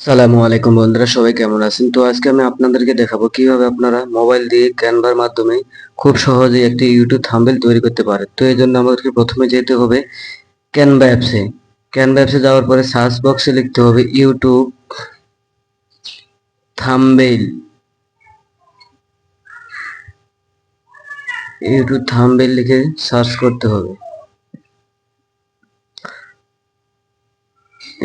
সালামু আলাইকুম বন্ধুরা, সবাই কেমন আছেন? তো আজকে আমি আপনাদেরকে দেখাবো কীভাবে আপনারা মোবাইল দিয়ে ক্যানভার মাধ্যমে খুব সহজে একটি ইউটিউব থাম্বনেল তৈরি করতে পারেন। তো এই জন্য আমাদেরকে প্রথমে যেতে হবে ক্যানভা অ্যাপসে ক্যানভা অ্যাপসে যাওয়ার পরে সার্চ বক্সে লিখতে হবে ইউটিউব থাম্বনেল ইউটিউব থাম্বনেল লিখে সার্চ করতে হবে।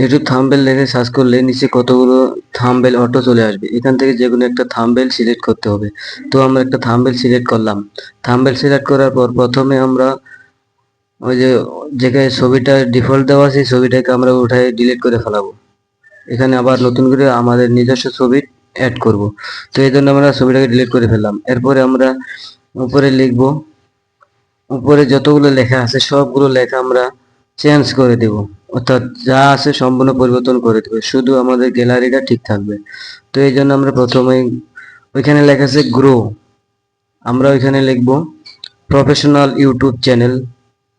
ইউটিউব থাম্বনেল লিখে সার্চ করলে নিচে কতগুলো থাম্বনেল অটো চলে আসবে। এখান থেকে যে কোনো একটা থাম্বনেল সিলেক্ট করতে হবে। তো আমরা একটা থাম্বনেল সিলেক্ট করলাম। থাম্বনেল সিলেক্ট করার পর প্রথমে আমরা ওই যে যেখানে ছবিটা ডিফল্ট দেওয়া আছে, সেই ছবিটাকে আমরা উঠাই ডিলিট করে ফেলাবো। এখানে আবার নতুন করে আমাদের নিজস্ব ছবি অ্যাড করব। তো এই জন্য আমরা ছবিটাকে ডিলিট করে ফেললাম। এরপরে আমরা উপরে লিখব, উপরে যতগুলো লেখা আছে, সবগুলো লেখা আমরা চেঞ্জ করে দেব। অর্থাৎ যা আছে সম্পূর্ণ পরিবর্তন করে দেবে। শুধু আমাদের গ্যালারিটা ঠিক থাকবে। তো এই জন্য আমরা প্রথমেই ওইখানে লেখা আছে গ্রো। আমরা ওইখানে লিখব প্রফেশনাল ইউটিউব চ্যানেল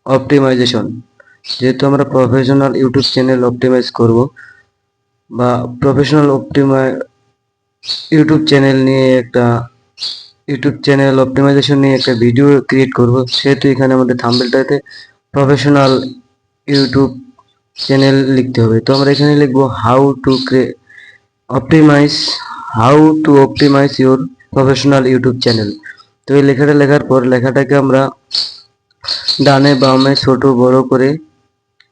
অপটিমাইজেশন। যেহেতু আমরা প্রফেশনাল ইউটিউব চ্যানেল অপটিমাইজ করব বা প্রফেশনাল অপটিমাই ইউটিউব চ্যানেল নিয়ে একটা ইউটিউব চ্যানেল অপটিমাইজেশন নিয়ে একটা ভিডিও ক্রিয়েট করব, সেহেতু এখানে আমাদের থাম্বনেলটাতে প্রফেশনাল ইউটিউব চ্যানেল লিখতে হবে। তো আমরা এখানে লিখব how to optimise how to optimise your professional YouTube channel তো এই লেখাটা লেখার পর লেখাটাকে আমরা ডানে বামে ছোট বড় করে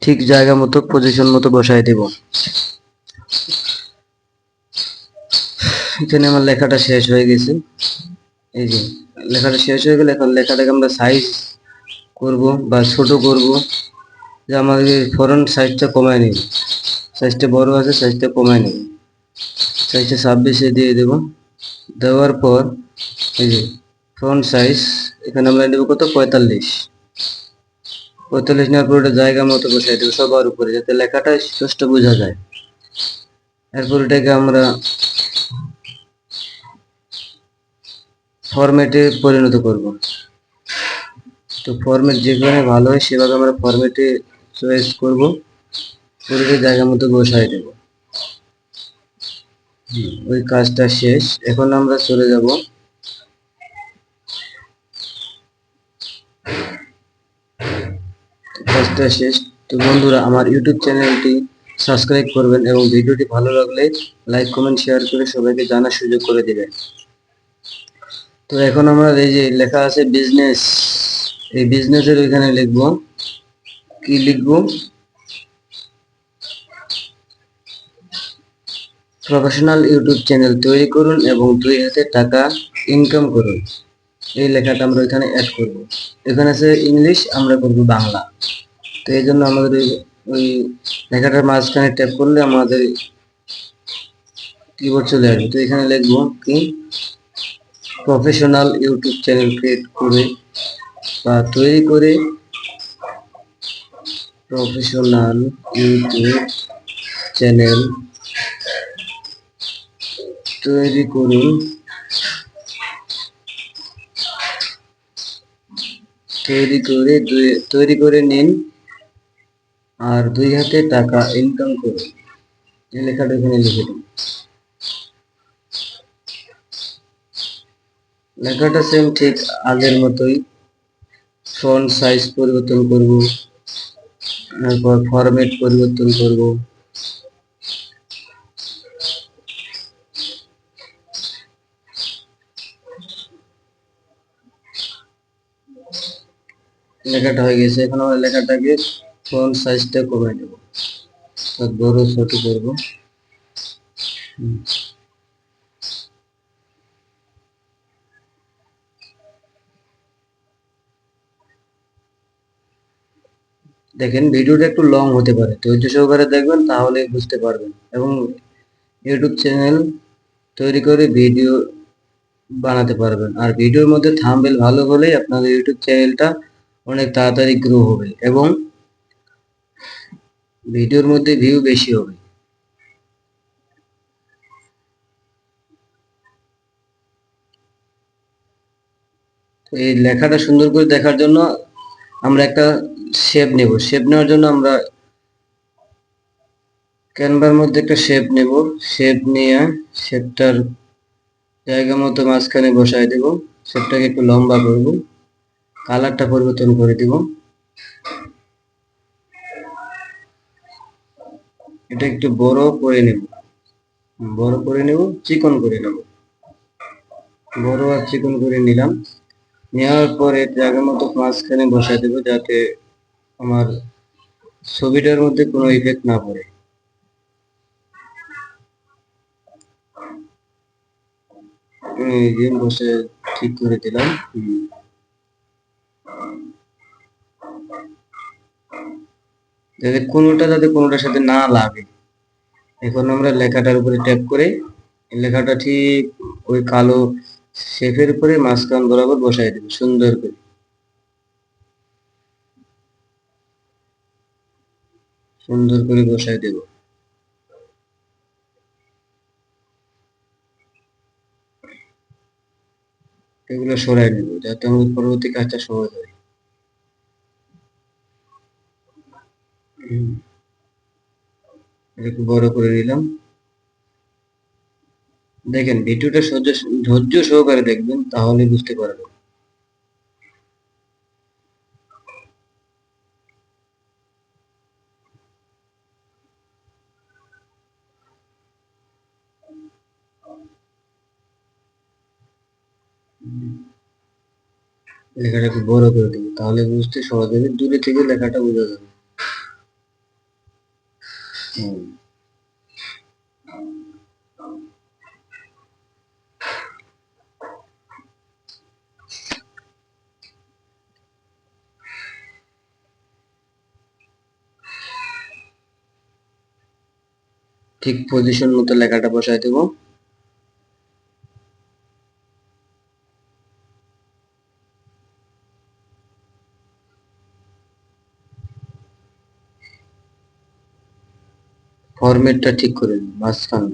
ঠিক জায়গা মতো পজিশন মতো বসাই দেব। এখানে আমার লেখাটা শেষ হয়ে গেছে। এই যে, লেখাটা শেষ হয়ে গেলে এখন লেখাটাকে আমরা সাইজ করব বা ছোট করব। যে আমাদের ফ্রন্ট সাইজটা কমায় নেব। সাইজটা বড় আছে সাইজটা কমায় নেব। সাইজটা ছাব্বিশে দিয়ে দেব। দেওয়ার পর এই যে ফ্রন্ট সাইজ এখানে আমরা নেব কত? পঁয়তাল্লিশ। পঁয়তাল্লিশ নেওয়ার পর ওটা জায়গা মতো বসাই দেবো সবার উপরে, যাতে লেখাটা স্পষ্ট বোঝা যায়। এরপর এটাকে আমরা ফরম্যাটে পরিণত করব। তো ফরম্যাট যেখানে ভালো হয় সেভাবে আমরা ফরম্যাটে চয়েস করব করে জায়গা মতো বসাই দেব ওই কাজটা শেষ। এখন আমরা চলে যাব। কাজটা শেষ। তো বন্ধুরা, আমার ইউটিউব চ্যানেলটি সাবস্ক্রাইব করবেন এবং ভিডিওটি ভালো লাগলে লাইক, কমেন্ট, শেয়ার করে সবাইকে জানার সুযোগ করে দিবেন। তো এখন আমরা এই যে লেখা আছে বিজনেস এই বিজনেসের ওইখানে লিখব। কি লিখব? প্রফেশনাল ইউটিউব চ্যানেল তৈরি করুন এবং দুই হাতে টাকা ইনকাম করুন। এই লেখাটা আমরা ওইখানে অ্যাড করব। এখানে আছে ইংলিশ আমরা করব বাংলা। তো এই জন্য আমাদের ওই লেখাটার মাঝখানে ট্যাপ করলে আমাদের কিবোর্ড চলে আসবে। তো এখানে লিখব কি? প্রফেশনাল ইউটিউব চ্যানেল ক্রিয়েট করে বা তৈরি করে প্রফেশনাল ইউটিউব চ্যানেল তৈরি করুন তৈরি করে তৈরি করে নিন আর দুই হাতে টাকা ইনকাম করুন। এই লেখাটা এখানে লিখে দিন। লেখাটা সেম ঠিক আগের মতোই। ফন্ট সাইজ পরিবর্তন করব। তারপর ফরম্যাট পরিবর্তন করব। লেখাটা হয়ে গেছে। এখন আমরা লেখাটাকে ফন্ট সাইজটা কমাই দেব বড় ছোট করব। হুম। দেখেন, ভিডিওটা একটু লং হতে পারে। ধৈর্য সহকারে দেখবেন, তাহলে বুঝতে পারবেন। এবং ইউটিউব চ্যানেল তৈরি করে ভিডিও বানাতে পারবেন। আর ভিডিওর মধ্যে থাম্বনেল ভালো হলেই আপনাদের ইউটিউব চ্যানেলটা অনেক তাড়াতাড়ি গ্রো হবে এবং ভিডিওর মধ্যে ভিউ বেশি হবে। এই লেখাটা সুন্দর করে দেখার জন্য আমরা একটা শেপ নেব। শেপ নেওয়ার জন্য আমরা ক্যানভার মধ্যে একটা শেপ নেব। শেপ নিয়ে শেপটার জায়গা মতো মাঝখানে বসায় দেব। শেপটাকে একটু লম্বা করব। কালারটা পরিবর্তন করে দিব। এটা একটু বড় করে নেব। বড় করে নেব, চিকন করে নেব। বড় আর চিকন করে নিলাম। নেওয়ার পরে জায়গা মতো মাঝখানে বসায় দেবো যাতে আমার ছবিটার মধ্যে কোনো ইফেক্ট না পড়ে। বসে ঠিক করে দিলাম। যাতে কোনোটা যাতে কোনোটার সাথে না লাগে। এখন আমরা লেখাটার উপরে ট্যাপ করে লেখাটা ঠিক ওই কালো শেফের উপরে মাঝখান বরাবর বসাই দেব, সুন্দর করে। সুন্দর করে বসাই দেব। এগুলো সরাই নেব, যাতে আমাদের পরবর্তী কাজটা সহজ হয়। একটু বড় করে নিলাম। দেখেন, ভিডিওটা ধৈর্য সহকারে দেখবেন, তাহলে বুঝতে পারবেন। লেখাটা একটু বড় করে দেবো, তাহলে বুঝতে সহজ হবে। দূরে থেকে লেখাটা বোঝা যাবে। ঠিক পজিশন মতো লেখাটা বসায় দেবো। ফরম্যাটটা ঠিক করে নিন মাঝখান।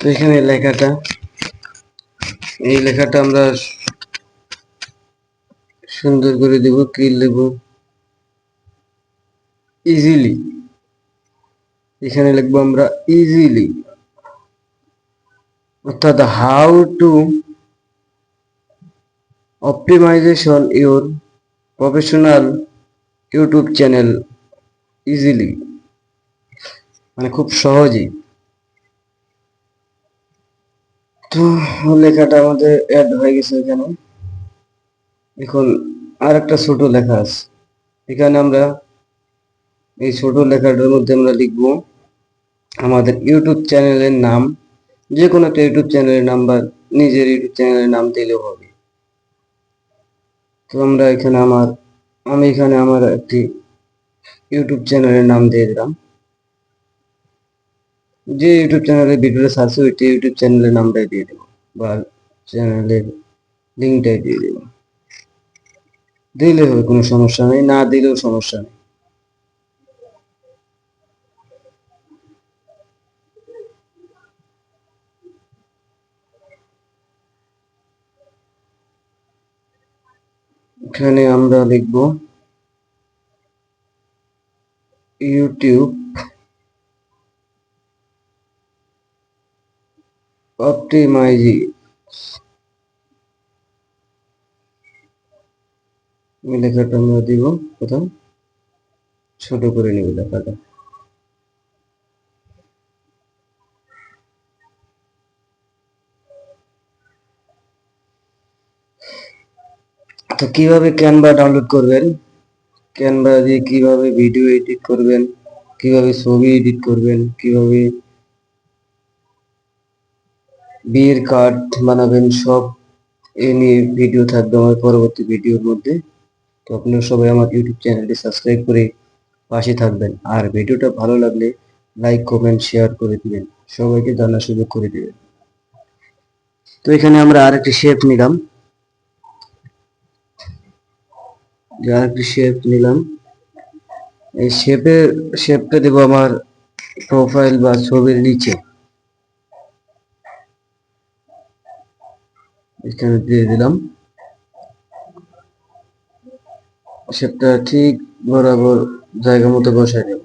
তো এখানে লেখাটা, এই লেখাটা আমরা সুন্দর করে দেব কি দেব। ইজিলি এখানে লিখব আমরা ইজিলি অর্থাৎ how to optimisation your professional YouTube channel easily মানে খুব সহজেই। তো লেখাটা আমাদের অ্যাড হয়ে গেছে এখানে। এখন আর একটা ছোট লেখা আছে। এখানে আমরা এই ছোট লেখাটার মধ্যে আমরা লিখব আমাদের ইউটিউব চ্যানেলের নাম যে কোনো একটা ইউটিউব চ্যানেলের নাম বা নিজের ইউটিউব চ্যানেলের নাম দিলেও হবে। তো আমরা এখানে আমার, আমি এখানে আমার একটি ইউটিউব চ্যানেলের নাম দিয়ে দিলাম। যে ইউটিউব চ্যানেলে ভিডিওটা সার্চ ওইটি ইউটিউব চ্যানেলের নামটাই দিয়ে দেবো বা চ্যানেলের লিঙ্কটাই দিয়ে দেবো। দিলে হবে কোনো সমস্যা নেই, না দিলেও সমস্যা নেই। এখানে আমরা লিখব ইউটিউব অপটিমাইজি লেখাটা আমরা দিব কোথাও ছোট করে নিব লেখাটা। তো কীভাবে ক্যানভা ডাউনলোড করবেন? ক্যানভা দিয়ে কীভাবে ভিডিও এডিট করবেন? কীভাবে ছবি এডিট করবেন? কীভাবে বিয়ের কার্ড বানাবেন? সব এ নিয়ে ভিডিও থাকবে আমার পরবর্তী ভিডিওর মধ্যে। তো আপনারা সবাই আমার ইউটিউব চ্যানেলটি সাবস্ক্রাইব করে পাশে থাকবেন। আর ভিডিওটা ভালো লাগলে লাইক কমেন্ট শেয়ার করে দিবেন। সবাইকে জানার সুযোগ করে দিবেন। তো এখানে আমরা আরেকটি শেপ নিলাম। যে আরেকটি শেপ নিলাম। এই শেপের শেপটা দেব আমার প্রোফাইল বা ছবির নিচে। এখানে দিয়ে দিলাম। সেটা ঠিক বরাবর জায়গা মতো বসাই নেব।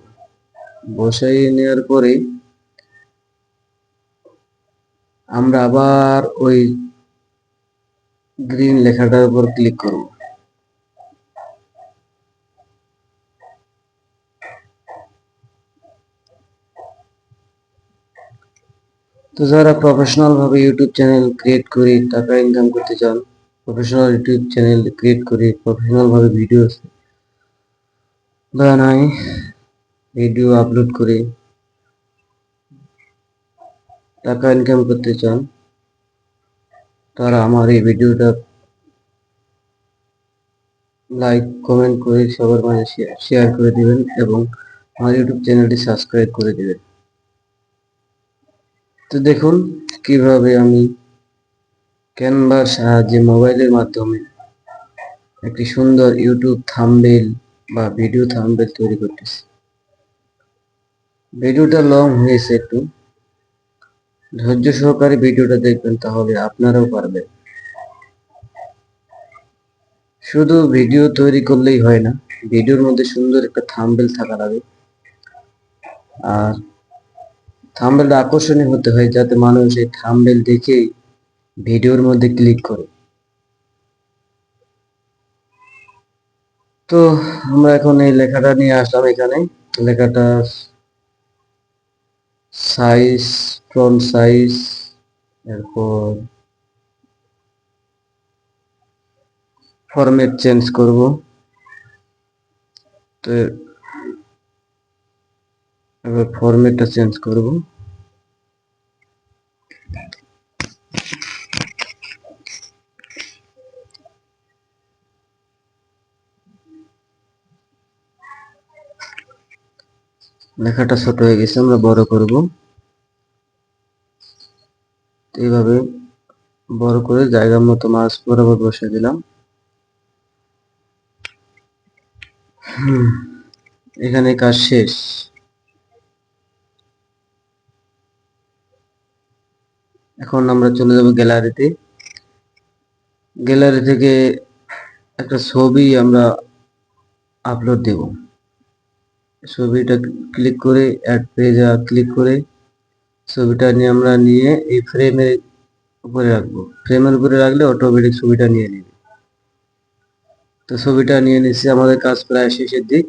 বসাই নেওয়ার পরে আমরা আবার ওই গ্রিন লেখাটার উপর ক্লিক করব। তো যারা প্রফেশনাল ভাবে ইউটিউব চ্যানেল ক্রিয়েট করে টাকা ইনকাম করতে চান প্রফেশনাল ইউটিউব চ্যানেল ক্রিয়েট করে প্রফেশনাল ভাবে ভিডিও বানাই ভিডিও আপলোড করে টাকা ইনকাম করতে চান, তারা আমার এই ভিডিওটা লাইক কমেন্ট করে সবার মাঝে শেয়ার করে দিবেন এবং আমার ইউটিউব চ্যানেলটি সাবস্ক্রাইব করে দিবেন। তো দেখুন কীভাবে আমি ক্যানভার সাহায্যে মোবাইলের মাধ্যমে একটি সুন্দর ইউটিউব থাম্বনেল বা ভিডিও থাম্বনেল তৈরি করতেছি। ভিডিওটা লং হয়েছে একটু। ধৈর্য সহকারে ভিডিওটা দেখবেন তাহলে আপনারাও পারবেন। শুধু ভিডিও তৈরি করলেই হয় না, ভিডিওর মধ্যে সুন্দর একটা থাম্বেল থাকা লাগে। আর থাম্বেলটা আকর্ষণীয় হতে হয় যাতে মানুষ এই থাম্বেল দেখেই ভিডিওর মধ্যে ক্লিক করে। তো আমরা এখন এই লেখাটা নিয়ে আসলাম এখানে। লেখাটা সাইজ ফ্রন্ট সাইজ এরপর ফরম্যাট চেঞ্জ করব। তো এবার ফরম্যাটটা চেঞ্জ করব। লেখাটা ছোট হয়ে গেছে, আমরা বড় করব। এইভাবে বড় করে জায়গা মতো মাছ বরাবর বসে দিলাম। এখানে কাজ শেষ। এখন আমরা চলে যাব গ্যালারিতে গ্যালারি থেকে একটা ছবি আমরা আপলোড দেব। ছবিটা ক্লিক করে অ্যাড পেজে ক্লিক করে ছবিটা নিয়ে আমরা নিয়ে এই ফ্রেমের উপরে রাখব। ফ্রেমের উপরে রাখলে অটোমেটিক ছবিটা নিয়ে নেবে। তো ছবিটা নিয়ে নিচ্ছি, আমাদের কাজ প্রায় শেষের দিক।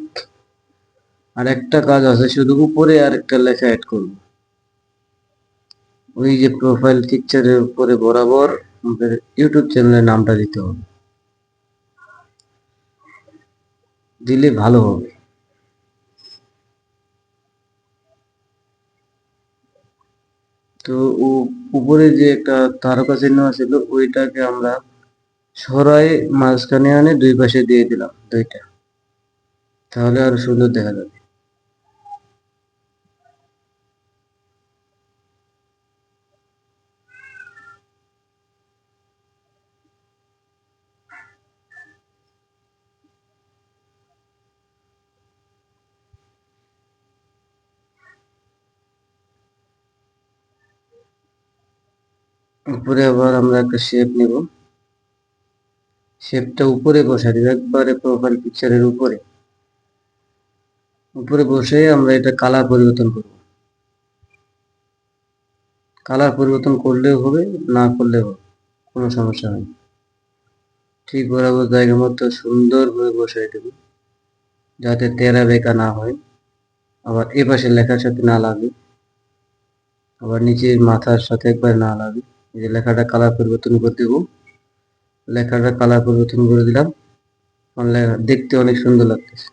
আর একটা কাজ আছে, শুধু উপরে আর একটা লেখা অ্যাড করব। ওই যে প্রোফাইল পিকচারের উপরে বরাবর আমাদের ইউটিউব চ্যানেলের নামটা দিতে হবে। দিলে ভালো হবে। তো উপরে যে একটা তারকা চিহ্ন ছিল ওইটাকে আমরা সরাই মাঝখানে আনে দুই পাশে দিয়ে দিলাম দুইটা। তাহলে আরও সুন্দর দেখা যাবে। উপরে আবার আমরা একটা শেপ নেব। শেপটা উপরে বসা দিব, একবারে প্রোফাইল পিকচারের উপরে। উপরে বসে আমরা এটা কালার পরিবর্তন করব। কালার পরিবর্তন করলেও হবে, না করলেও হবে, কোনো সমস্যা নেই ঠিক বরাবর জায়গা মতো সুন্দরভাবে বসাই দেব, যাতে তেরা বেকা না হয়। আবার এ পাশে লেখার সাথে না লাগে, আবার নিচের মাথার সাথে একবার না লাগে। এই যে লেখাটা কালার পরিবর্তন করে দেব। লেখাটা কালার পরিবর্তন করে দিলাম। দেখতে অনেক সুন্দর লাগতেছে।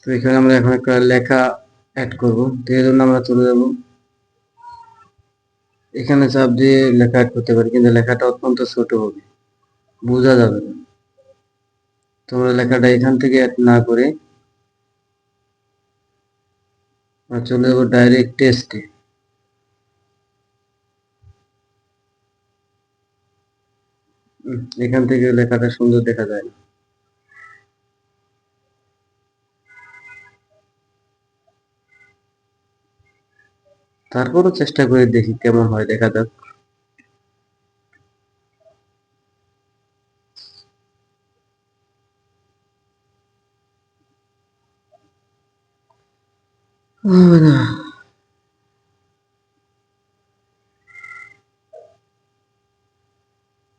তো এখানে আমরা এখন একটা লেখা অ্যাড করব। তো এই জন্য আমরা চলে যাব। এখানে চাপ দিয়ে লেখা করতে পারি, কিন্তু লেখাটা অত্যন্ত ছোট হবে, বোঝা যাবে না। তোমরা লেখাটা এখান থেকে অ্যাড না করে চলে যাব ডাইরেক্ট টেস্টে এখান থেকে লেখাটা সুন্দর দেখা যায় না। তারপরও চেষ্টা করে দেখি কেমন হয়, দেখা যাক।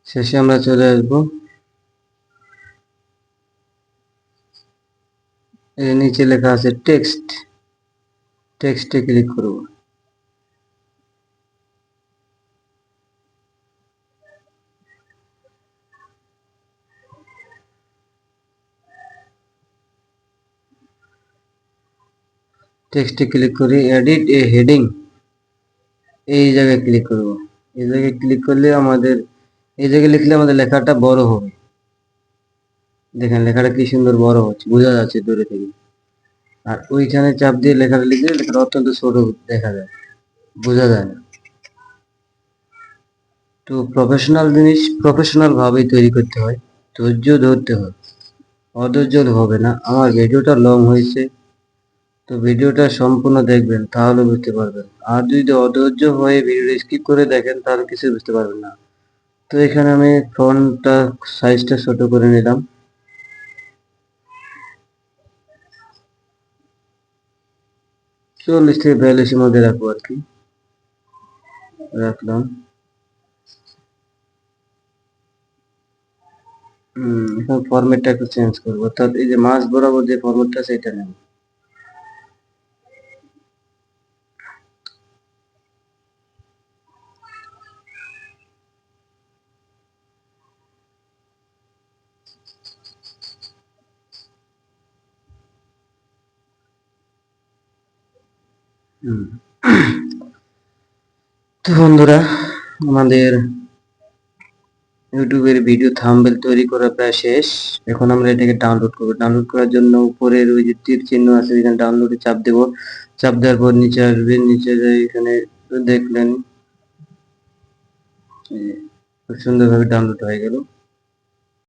শেষে আমরা চলে আসব। নিচে লেখা আছে, টেক্সট। টেক্সটে ক্লিক করব। টেক্সটে ক্লিক করি এডিট এ হেডিং এই জায়গায় ক্লিক করব। এই জায়গায় ক্লিক করলে আমাদের, এই জায়গায় লিখলে আমাদের লেখাটা বড় হবে। দেখেন লেখাটা কি সুন্দর বড় হচ্ছে, বোঝা যাচ্ছে দূরে থেকে। আর ওইখানে চাপ দিয়ে লেখাটা লিখলে লেখাটা অত্যন্ত ছোট দেখা যায়, বোঝা যায় না। তো প্রফেশনাল জিনিস প্রফেশনাল ভাবেই তৈরি করতে হয়, ধৈর্য ধরতে হয়। অধৈর্য হবে না। আমার ভিডিওটা লং হয়েছে। তো ভিডিওটা সম্পূর্ণ দেখবেন, তাহলে বুঝতে পারবেন। আর যদি অধৈর্য হয়ে ভিডিওটা স্কিপ করে দেখেন, তাহলে কিছু বুঝতে পারবেন না। তো এখানে আমি ফোনটা সাইজটা ছোট করে নিলাম। চল্লিশ থেকে বিয়াল্লিশের মধ্যে রাখব আর কি। রাখলাম। হুম, এখন ফরম্যাটটা একটু চেঞ্জ করব। অর্থাৎ এই যে মাছ বরাবর যে ফরম্যাটটা সেটা নেব। তো বন্ধুরা, আমাদের ইউটিউবের ভিডিও থাম্বনেল তৈরি করা প্রায় শেষ। এখন আমরা এটাকে ডাউনলোড করব। ডাউনলোড করার জন্য উপরের ওই যে তীর চিহ্ন আছে, এখানে ডাউনলোডে চাপ দেব। চাপ দেওয়ার পর নিচে আসবে নিচে এখানে দেখলেন। খুব সুন্দরভাবে ডাউনলোড হয়ে গেল।